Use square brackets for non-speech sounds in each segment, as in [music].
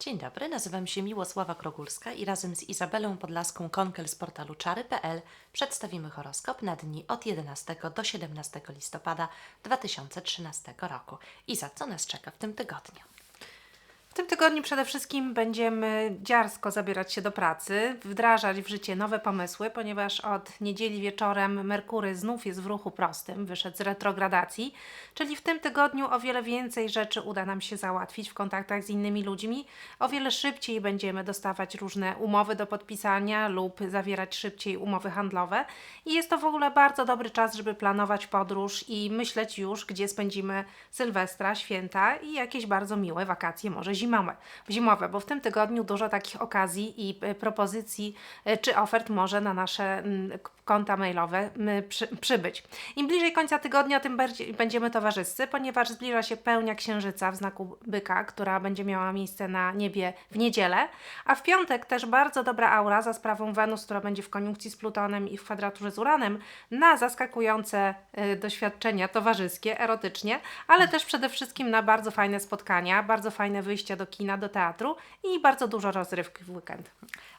Dzień dobry, nazywam się Miłosława Krogulska i razem z Izabelą Podlaską Konkel z portalu czary.pl przedstawimy horoskop na dni od 11 do 17 listopada 2013 roku. Iza, co nas czeka w tym tygodniu? Tym tygodniu przede wszystkim będziemy dziarsko zabierać się do pracy, wdrażać w życie nowe pomysły, ponieważ od niedzieli wieczorem Merkury znów jest w ruchu prostym, wyszedł z retrogradacji, czyli w tym tygodniu o wiele więcej rzeczy uda nam się załatwić w kontaktach z innymi ludźmi, o wiele szybciej będziemy dostawać różne umowy do podpisania lub zawierać szybciej umowy handlowe. I jest to w ogóle bardzo dobry czas, żeby planować podróż i myśleć już, gdzie spędzimy Sylwestra, święta i jakieś bardzo miłe wakacje, może zimowe, zimowe bo w tym tygodniu dużo takich okazji i e, propozycji e, czy ofert może na nasze konta mailowe przy, przybyć. Im bliżej końca tygodnia, tym bardziej będziemy towarzyscy, ponieważ zbliża się pełnia księżyca w znaku byka, która będzie miała miejsce na niebie w niedzielę, a w piątek też bardzo dobra aura za sprawą Wenus, która będzie w koniunkcji z Plutonem i w kwadraturze z Uranem na zaskakujące y, doświadczenia towarzyskie, erotycznie, ale też przede wszystkim na bardzo fajne spotkania, bardzo fajne do kina, do teatru i bardzo dużo rozrywki w weekend.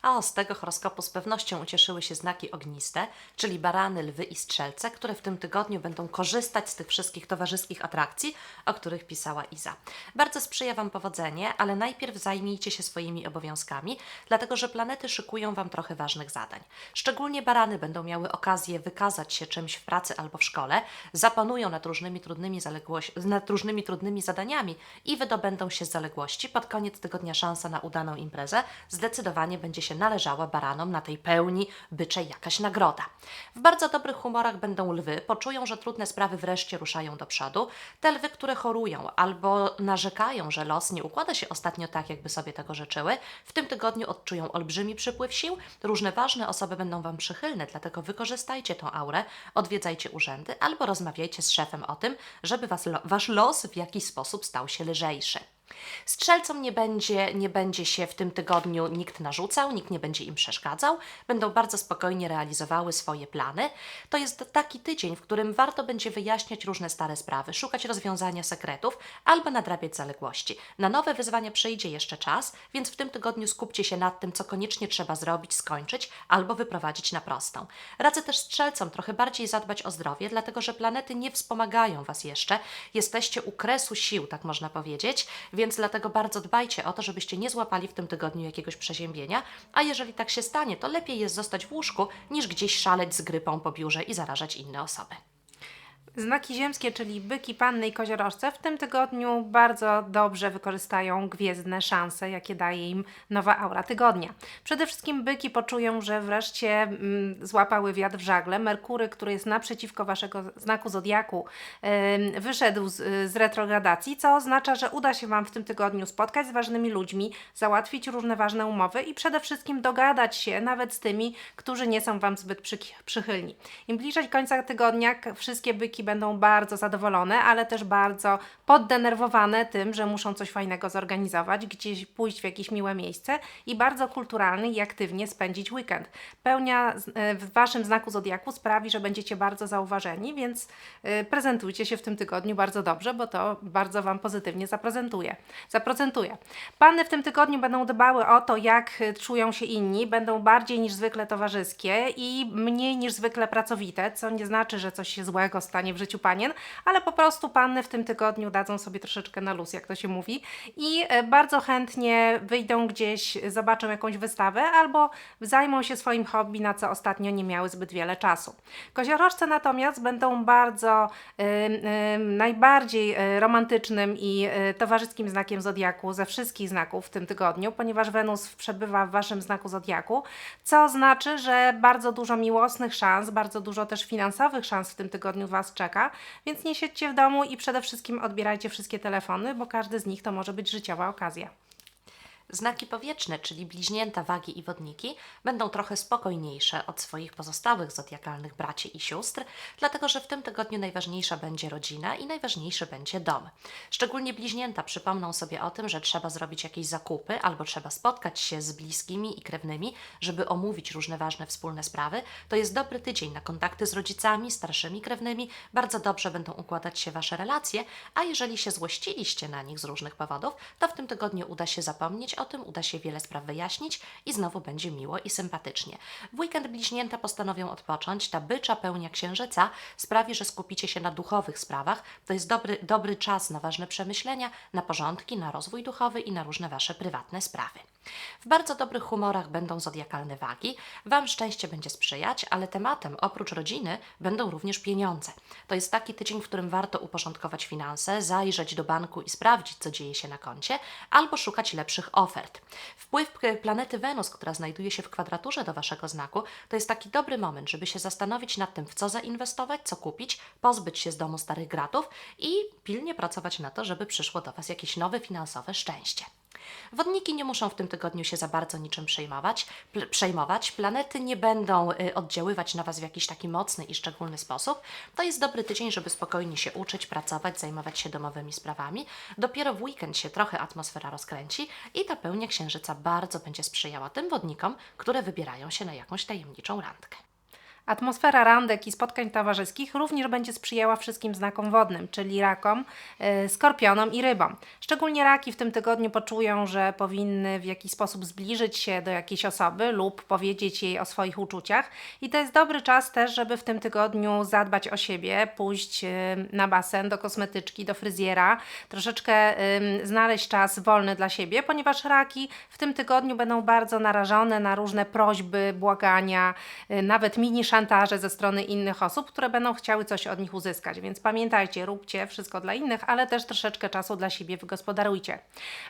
A z tego horoskopu z pewnością ucieszyły się znaki ogniste, czyli barany, lwy i strzelce, które w tym tygodniu będą korzystać z tych wszystkich towarzyskich atrakcji, o których pisała Iza. Bardzo sprzyja Wam powodzenie, ale najpierw zajmijcie się swoimi obowiązkami, dlatego że planety szykują Wam trochę ważnych zadań. Szczególnie barany będą miały okazję wykazać się czymś w pracy albo w szkole, zapanują nad różnymi trudnymi, nad różnymi trudnymi zadaniami i wydobędą się z zaległości. Pod koniec tygodnia szansa na udaną imprezę zdecydowanie będzie się należała baranom na tej pełni byczej jakaś nagroda. W bardzo dobrych humorach będą lwy, poczują, że trudne sprawy wreszcie ruszają do przodu. Te lwy, które chorują albo narzekają, że los nie układa się ostatnio tak, jakby sobie tego życzyły, w tym tygodniu odczują olbrzymi przypływ sił. Różne ważne osoby będą Wam przychylne, dlatego wykorzystajcie tą aurę, odwiedzajcie urzędy albo rozmawiajcie z szefem o tym, żeby was, Wasz los w jakiś sposób stał się lżejszy. Strzelcom nie będzie, nie będzie się w tym tygodniu nikt narzucał, nikt nie będzie im przeszkadzał, będą bardzo spokojnie realizowały swoje plany. To jest taki tydzień, w którym warto będzie wyjaśniać różne stare sprawy, szukać rozwiązania sekretów albo nadrabiać zaległości. Na nowe wyzwania przyjdzie jeszcze czas, więc w tym tygodniu skupcie się nad tym, co koniecznie trzeba zrobić, skończyć albo wyprowadzić na prostą. Radzę też strzelcom trochę bardziej zadbać o zdrowie, dlatego że planety nie wspomagają Was jeszcze. Jesteście u kresu sił, tak można powiedzieć, więc dlatego bardzo dbajcie o to, żebyście nie złapali w tym tygodniu jakiegoś przeziębienia, a jeżeli tak się stanie, to lepiej jest zostać w łóżku, niż gdzieś szaleć z grypą po biurze i zarażać inne osoby. Znaki ziemskie, czyli byki, panny i koziorożce w tym tygodniu bardzo dobrze wykorzystają gwiezdne szanse, jakie daje im nowa aura tygodnia. Przede wszystkim byki poczują, że wreszcie mm, złapały wiatr w żagle. Merkury, który jest naprzeciwko waszego znaku zodiaku, ym, wyszedł z, z retrogradacji, co oznacza, że uda się wam w tym tygodniu spotkać z ważnymi ludźmi, załatwić różne ważne umowy i przede wszystkim dogadać się nawet z tymi, którzy nie są wam zbyt przy, przychylni. Im bliżej końca tygodnia wszystkie byki będą bardzo zadowolone, ale też bardzo poddenerwowane tym, że muszą coś fajnego zorganizować, gdzieś pójść w jakieś miłe miejsce i bardzo kulturalny i aktywnie spędzić weekend. Pełnia e, w Waszym znaku zodiaku sprawi, że będziecie bardzo zauważeni, więc e, prezentujcie się w tym tygodniu bardzo dobrze, bo to bardzo Wam pozytywnie zaprezentuje. Zaprocentuje. Panny w tym tygodniu będą dbały o to, jak czują się inni, będą bardziej niż zwykle towarzyskie i mniej niż zwykle pracowite, co nie znaczy, że coś się złego stanie w życiu panien, ale po prostu panny w tym tygodniu dadzą sobie troszeczkę na luz, jak to się mówi, i e, bardzo chętnie wyjdą gdzieś, zobaczą jakąś wystawę albo zajmą się swoim hobby, na co ostatnio nie miały zbyt wiele czasu. Koziorożce natomiast będą bardzo najbardziej y, romantycznym i y, towarzyskim znakiem zodiaku ze wszystkich znaków w tym tygodniu, ponieważ Wenus przebywa w waszym znaku zodiaku, co znaczy, że bardzo dużo miłosnych szans, bardzo dużo też finansowych szans w tym tygodniu was czeka, więc nie siedźcie w domu i przede wszystkim odbierajcie wszystkie telefony, bo każdy z nich to może być życiowa okazja. Znaki powietrzne, czyli bliźnięta, wagi i wodniki, będą trochę spokojniejsze od swoich pozostałych zodiakalnych braci i sióstr, dlatego że w tym tygodniu najważniejsza będzie rodzina i najważniejszy będzie dom. Szczególnie bliźnięta przypomną sobie o tym, że trzeba zrobić jakieś zakupy albo trzeba spotkać się z bliskimi i krewnymi, żeby omówić różne ważne wspólne sprawy. To jest dobry tydzień na kontakty z rodzicami, starszymi krewnymi, bardzo dobrze będą układać się Wasze relacje, a jeżeli się złościliście na nich z różnych powodów, to w tym tygodniu uda się zapomnieć o tym, uda się wiele spraw wyjaśnić i znowu będzie miło i sympatycznie. W weekend bliźnięta postanowią odpocząć. Ta bycza pełnia księżyca sprawi, że skupicie się na duchowych sprawach. To jest dobry, dobry czas na ważne przemyślenia, na porządki, na rozwój duchowy i na różne Wasze prywatne sprawy. W bardzo dobrych humorach będą zodiakalne wagi. Wam szczęście będzie sprzyjać, ale tematem oprócz rodziny będą również pieniądze. To jest taki tydzień, w którym warto uporządkować finanse, zajrzeć do banku i sprawdzić, co dzieje się na koncie, albo szukać lepszych ofert. Wpływ planety Wenus, która znajduje się w kwadraturze do Waszego znaku, to jest taki dobry moment, żeby się zastanowić nad tym, w co zainwestować, co kupić, pozbyć się z domu starych gratów i pilnie pracować na to, żeby przyszło do Was jakieś nowe finansowe szczęście. Wodniki nie muszą w tym tygodniu się za bardzo niczym przejmować. Przejmować. Planety nie będą y, oddziaływać na Was w jakiś taki mocny i szczególny sposób. To jest dobry tydzień, żeby spokojnie się uczyć, pracować, zajmować się domowymi sprawami. Dopiero w weekend się trochę atmosfera rozkręci i ta pełnia księżyca bardzo będzie sprzyjała tym wodnikom, które wybierają się na jakąś tajemniczą randkę. Atmosfera randek i spotkań towarzyskich również będzie sprzyjała wszystkim znakom wodnym, czyli rakom, y, skorpionom i rybom. Szczególnie raki w tym tygodniu poczują, że powinny w jakiś sposób zbliżyć się do jakiejś osoby lub powiedzieć jej o swoich uczuciach. I to jest dobry czas też, żeby w tym tygodniu zadbać o siebie, pójść y, na basen, do kosmetyczki, do fryzjera, troszeczkę znaleźć czas wolny dla siebie, ponieważ raki w tym tygodniu będą bardzo narażone na różne prośby, błagania, y, nawet mini szantaże ze strony innych osób, które będą chciały coś od nich uzyskać. Więc pamiętajcie, róbcie wszystko dla innych, ale też troszeczkę czasu dla siebie wygospodarujcie.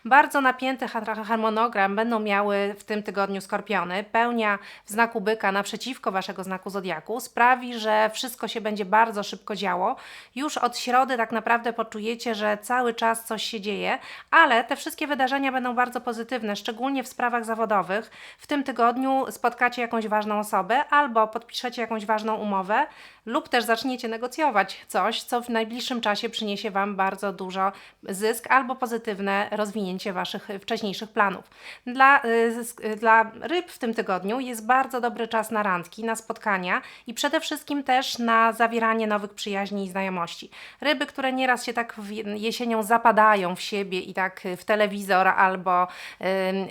Bardzo napięty har- harmonogram będą miały w tym tygodniu skorpiony. Pełnia w znaku byka naprzeciwko waszego znaku zodiaku sprawi, że wszystko się będzie bardzo szybko działo. Już od środy tak naprawdę poczujecie, że cały czas coś się dzieje, ale te wszystkie wydarzenia będą bardzo pozytywne, szczególnie w sprawach zawodowych. W tym tygodniu spotkacie jakąś ważną osobę albo podpiszecie jakąś ważną umowę lub też zaczniecie negocjować coś, co w najbliższym czasie przyniesie Wam bardzo dużo zysk albo pozytywne rozwinięcie Waszych wcześniejszych planów. Dla, y, y, dla ryb w tym tygodniu jest bardzo dobry czas na randki, na spotkania i przede wszystkim też na zawieranie nowych przyjaźni i znajomości. Ryby, które nieraz się tak jesienią zapadają w siebie i tak w telewizor albo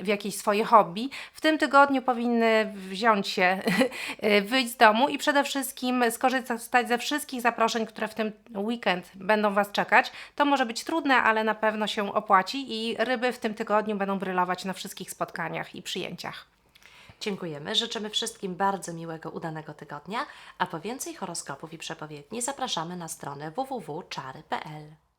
w jakieś swoje hobby, w tym tygodniu powinny wziąć się, [laughs] y, wyjść z domu i przede wszystkim skorzystać ze wszystkich zaproszeń, które w tym weekend będą Was czekać. To może być trudne, ale na pewno się opłaci i ryby w tym tygodniu będą brylować na wszystkich spotkaniach i przyjęciach. Dziękujemy. Życzymy wszystkim bardzo miłego, udanego tygodnia, a po więcej horoskopów i przepowiedni zapraszamy na stronę www.czary.pl.